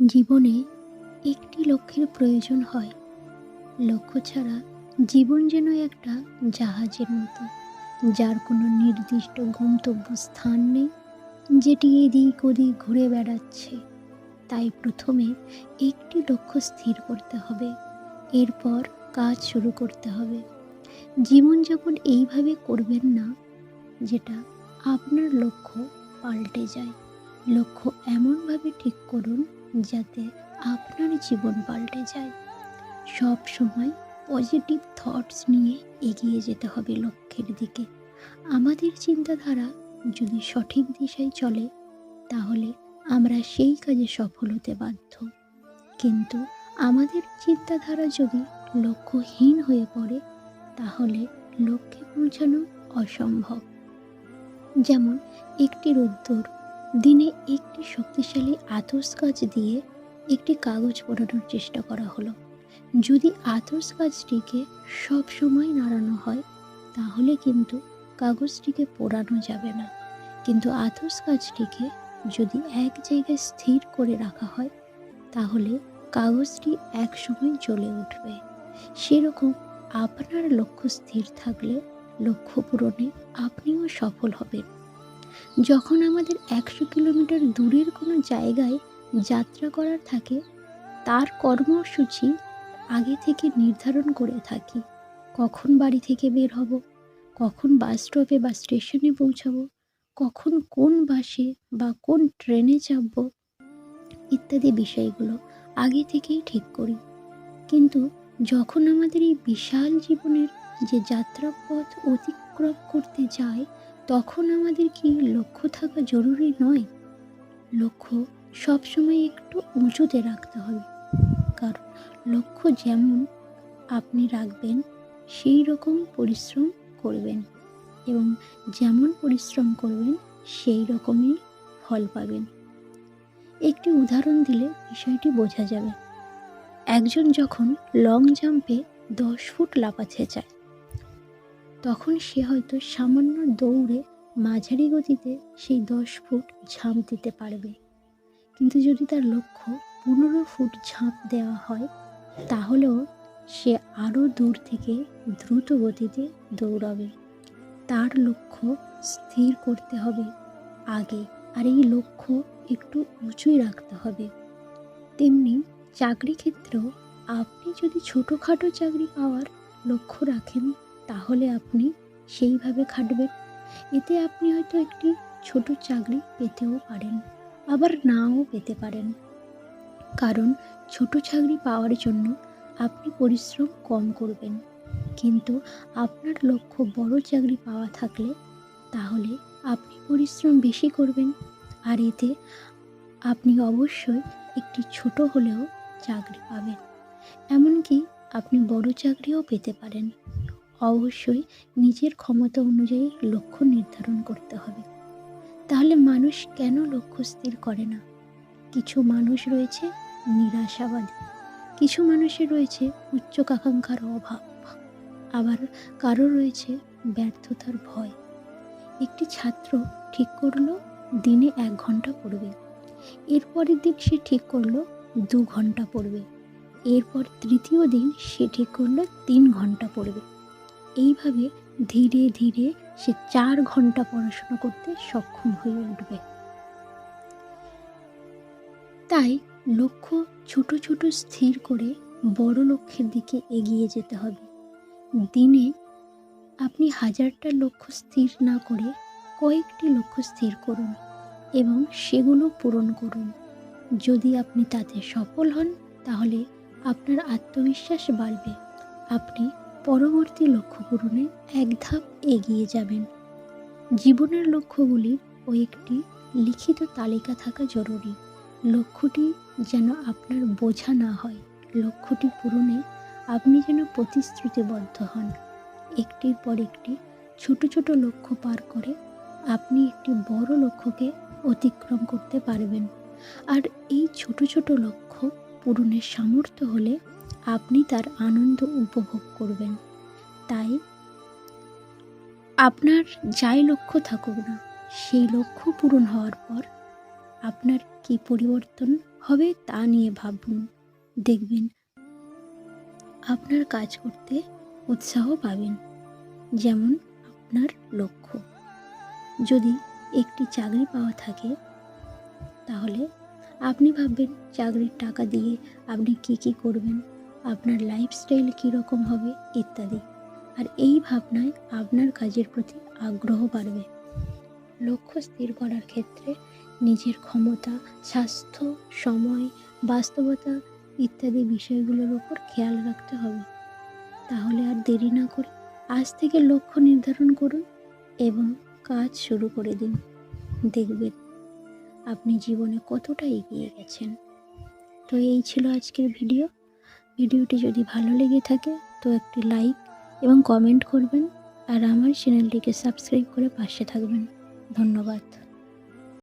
জীবনে একটি লক্ষ্যের প্রয়োজন হয়। লক্ষ্য ছাড়া জীবন যেন একটা জাহাজের মতো, যার কোনো নির্দিষ্ট গন্তব্য স্থান নেই, যেটি এদিক ওদিক ঘুরে বেড়াচ্ছে। তাই প্রথমে একটি লক্ষ্য স্থির করতে হবে, এরপর কাজ শুরু করতে হবে। জীবনযাপন এইভাবে করবেন না, যেটা আপনার লক্ষ্য পাল্টে যায়। লক্ষ্য এমনভাবে ঠিক করুন যাতে আপনার জীবন পাল্টে যায়। সব সময় পজিটিভ থটস নিয়ে এগিয়ে যেতে হবে লক্ষ্যের দিকে। আমাদের চিন্তাধারা যদি সঠিক দিশায় চলে, তাহলে আমরা সেই কাজে সফল হতে বাধ্য। কিন্তু আমাদের চিন্তাধারা যদি লক্ষ্যহীন হয়ে পড়ে, তাহলে লক্ষ্যে পৌঁছানো অসম্ভব। যেমন একটি রোদ্দুর দিনে একটি শক্তিশালী আতস কাজ দিয়ে একটি কাগজ পোড়ানোর চেষ্টা করা হলো। যদি আতস কাজটিকে সব সময় নাড়ানো হয়, তাহলে কিন্তু কাগজটিকে পোড়ানো যাবে না। কিন্তু আতস কাজটিকে যদি এক জায়গায় স্থির করে রাখা হয়, তাহলে কাগজটি একসময় জ্বলে উঠবে। সেরকম আপনার লক্ষ্য স্থির থাকলে লক্ষ্য পূরণে আপনিও সফল হবেন। যখন আমাদের একশো কিলোমিটার দূরের কোনো জায়গায় যাত্রা করার থাকে, তার কর্মসূচি আগে থেকে নির্ধারণ করে থাকি। কখন বাড়ি থেকে বের হব, কখন বাস স্টপে বা স্টেশনে পৌঁছাবো, কখন কোন বাসে বা কোন ট্রেনে চাপব ইত্যাদি বিষয়গুলো আগে থেকেই ঠিক করি। কিন্তু যখন আমাদের এই বিশাল জীবনের যে যাত্রাপথ অতিক্রম করতে যায় তখন আমাদের কি লক্ষ্য থাকা জরুরি নয়? লক্ষ্য সবসময় একটু উঁচুতে রাখতে হবে। কারণ লক্ষ্য যেমন আপনি রাখবেন, সেই রকম পরিশ্রম করবেন। এবং যেমন পরিশ্রম করবেন, সেই রকমই ফল পাবেন। একটি উদাহরণ দিলে বিষয়টি বোঝা যাবে। একজন যখন লং জাম্পে দশ ফুট লাফাতে চায় তখন সে হয়তো সামান্য দৌড়ে মাঝারি গতিতে সেই দশ ফুট ঝাঁপ দিতে পারবে। কিন্তু যদি তার লক্ষ্য পনেরো ফুট ঝাঁপ দেওয়া হয়, তাহলেও সে আরও দূর থেকে দ্রুত গতিতে দৌড়াবে। তার লক্ষ্য স্থির করতে হবে আগে, আর এই লক্ষ্য একটু উঁচুই রাখতে হবে। তেমনি চাকরি ক্ষেত্রেও আপনি যদি ছোটোখাটো চাকরি পাওয়ার লক্ষ্য রাখেন তাহলে আপনি সেইভাবে খাটবেন। এতে আপনি হয়তো একটি ছোট চাকরি পেতেও পারেন, আবার নাও পেতে পারেন। কারণ ছোট চাকরি পাওয়ার জন্য আপনি পরিশ্রম কম করবেন। কিন্তু আপনার লক্ষ্য বড় চাকরি পাওয়া থাকলে তাহলে আপনি পরিশ্রম বেশি করবেন। আর এতে আপনি অবশ্যই একটি ছোট হলেও চাকরি পাবেন। এমনকি আপনি বড় চাকরিও পেতে পারেন। অবশ্যই নিজের ক্ষমতা অনুযায়ী লক্ষ্য নির্ধারণ করতে হবে। তাহলে মানুষ কেন লক্ষ্য স্থির করে না? কিছু মানুষ রয়েছে নিরাশাবাদী, কিছু মানুষের রয়েছে উচ্চাকাঙ্ক্ষার অভাব, আবার কারও রয়েছে ব্যর্থতার ভয়। একটি ছাত্র ঠিক করল দিনে এক ঘণ্টা পড়বে, এরপরের দিন সে ঠিক করল দু ঘণ্টা পড়বে, এরপর তৃতীয় দিন সে ঠিক করল তিন ঘণ্টা পড়বে। এইভাবে ধীরে ধীরে সে চার ঘণ্টা পড়াশোনা করতে সক্ষম হয়ে উঠবে। তাই লক্ষ্য ছোট ছোট স্থির করে বড় লক্ষ্যের দিকে এগিয়ে যেতে হবে। দিনে আপনি হাজারটা লক্ষ্য স্থির না করে কয়েকটি লক্ষ্য স্থির করুন এবং সেগুলো পূরণ করুন। যদি আপনি তাতে সফল হন, তাহলে আপনার আত্মবিশ্বাস বাড়বে। আপনি পরবর্তী লক্ষ্য পূরণে এক ধাপ এগিয়ে যাবেন। জীবনের লক্ষ্যগুলির ও একটি লিখিত তালিকা থাকা জরুরি। লক্ষ্যটি যেন আপনার বোঝা না হয়। লক্ষ্যটি পূরণে আপনি যেন প্রতিশ্রুতিবদ্ধ হন। একটির পর একটি ছোট ছোট লক্ষ্য পার করে আপনি একটি বড় লক্ষ্যকে অতিক্রম করতে পারবেন। আর এই ছোট ছোট লক্ষ্য পূরণের সামর্থ্য হলে আপনি তার আনন্দ উপভোগ করবেন। তাই আপনার যাই লক্ষ্য থাকুক না, সেই লক্ষ্য পূরণ হওয়ার পর আপনার কি পরিবর্তন হবে তা নিয়ে ভাবুন। দেখবেন আপনার কাজ করতে উৎসাহ পাবেন, যেমন আপনার লক্ষ্য। যদি একটি চাকরি পাওয়া থাকে, তাহলে আপনি ভাববেন চাকরির টাকা দিয়ে আপনি কি কি করবেন। আপনার লাইফস্টাইল কীরকম হবে ইত্যাদি। আর এই ভাবনায় আপনার কাজের প্রতি আগ্রহ বাড়বে। লক্ষ্য স্থির করার ক্ষেত্রে নিজের ক্ষমতা, স্বাস্থ্য, সময়, বাস্তবতা ইত্যাদি বিষয়গুলোর উপর খেয়াল রাখতে হবে। তাহলে আর দেরি না করে আজ থেকে লক্ষ্য নির্ধারণ করুন এবং কাজ শুরু করে দিন। দেখবেন আপনি জীবনে কতটা এগিয়ে গেছেন। তো এই ছিল আজকের ভিডিও। ভিডিওটি যদি ভালো লেগে থাকে, তো একটি লাইক এবং কমেন্ট করবেন। আর আমার চ্যানেলটিকে সাবস্ক্রাইব করে পাশে থাকবেন। ধন্যবাদ।